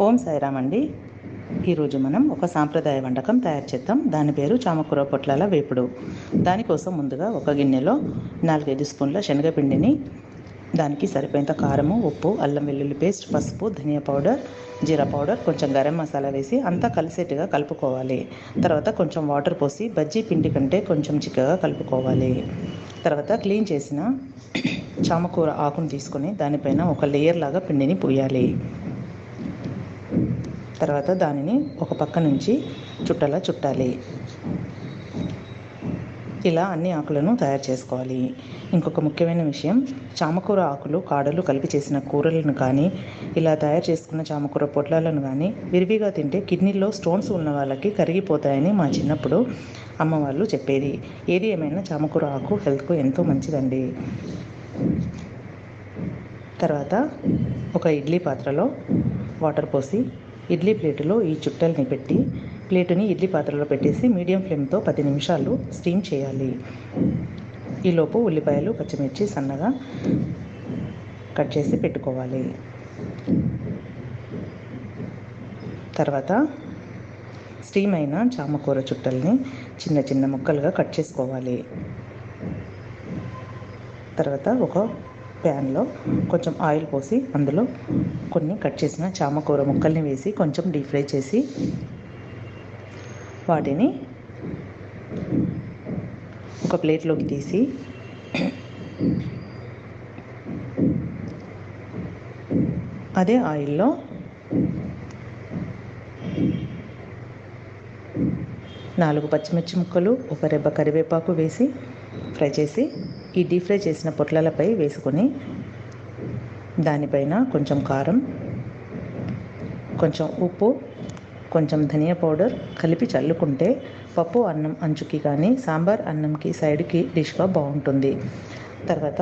ఓం సాయిరామ్ అండి. ఈరోజు మనం ఒక సాంప్రదాయ వంటకం తయారు చేద్దాం. దాని పేరు చామకూర పొట్లాల వేపుడు. దానికోసం ముందుగా ఒక గిన్నెలో నాలుగైదు స్పూన్ల శనగపిండిని దానికి సరిపోయేంత కారము ఉప్పు అల్లం వెల్లుల్లి పేస్ట్ పసుపు ధనియా పౌడర్ జీరా పౌడర్ కొంచెం గరం మసాలా వేసి అంతా కలిసేట్టుగా కలుపుకోవాలి. తర్వాత కొంచెం వాటర్ పోసి బజ్జీ పిండి కంటే కొంచెం చిక్కగా కలుపుకోవాలి. తర్వాత క్లీన్ చేసిన చామకూర ఆకును తీసుకొని దానిపైన ఒక లేయర్ లాగా పిండిని పూయాలి. తర్వాత దానిని ఒక పక్క నుంచి చుట్టలా చుట్టాలి. ఇలా అన్ని ఆకులను తయారు చేసుకోవాలి. ఇంకొక ముఖ్యమైన విషయం చామకూర ఆకులు కాడలు కలిపి చేసిన కూరలను కానీ ఇలా తయారు చేసుకున్న చామకూర పొట్లాలను కానీ విరివిగా తింటే కిడ్నీలో స్టోన్స్ ఉన్న వాళ్ళకి కరిగిపోతాయని మా చిన్నప్పుడు అమ్మవాళ్ళు చెప్పేది. ఏది ఏమైనా చామకూర ఆకు హెల్త్కు ఎంతో మంచిదండి. తర్వాత ఒక ఇడ్లీ పాత్రలో వాటర్ పోసి ఇడ్లీ ప్లేటులో ఈ చుట్టల్ని పెట్టి ప్లేటుని ఇడ్లీ పాత్రలో పెట్టేసి మీడియం ఫ్లేమ్తో పది నిమిషాలు స్టీమ్ చేయాలి. ఈలోపు ఉల్లిపాయలు పచ్చిమిర్చి సన్నగా కట్ చేసి పెట్టుకోవాలి. తర్వాత స్టీమ్ అయిన చామకూర చుట్టల్ని చిన్న చిన్న ముక్కలుగా కట్ చేసుకోవాలి. తర్వాత ఒక ప్యాన్లో కొంచెం ఆయిల్ పోసి అందులో కొన్ని కట్ చేసిన చామకూర ముక్కల్ని వేసి కొంచెం డీప్ ఫ్రై చేసి వాటిని ఒక ప్లేట్లోకి తీసి అదే ఆయిల్లో నాలుగు పచ్చిమిర్చి ముక్కలు ఒక రెబ్బ కరివేపాకు వేసి ఫ్రై చేసి ఈ డీప్ ఫ్రై చేసిన పొట్లలపై వేసుకొని దానిపైన కొంచెం కారం కొంచెం ఉప్పు కొంచెం ధనియా పౌడర్ కలిపి చల్లుకుంటే పప్పు అన్నం అంచుకి కానీ సాంబార్ అన్నంకి సైడ్కి డిష్గా బాగుంటుంది. తర్వాత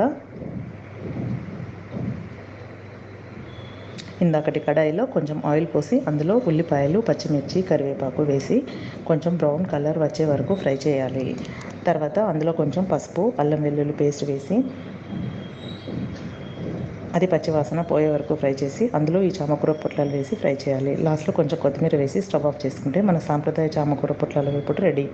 ఇందాకటి కడాయిలో కొంచెం ఆయిల్ పోసి అందులో ఉల్లిపాయలు పచ్చిమిర్చి కరివేపాకు వేసి కొంచెం బ్రౌన్ కలర్ వచ్చే వరకు ఫ్రై చేయాలి. తర్వాత అందులో కొంచెం పసుపు అల్లం వెల్లుల్లి పేస్ట్ వేసి అది పచ్చివాసన పోయే వరకు ఫ్రై చేసి అందులో ఈ చామకూర పొట్లాలు వేసి ఫ్రై చేయాలి. లాస్ట్లో కొంచెం కొత్తిమీర వేసి స్టవ్ ఆఫ్ చేసుకుంటే మన సాంప్రదాయ చామకూర పొట్లాల వేపుడు రెడీ.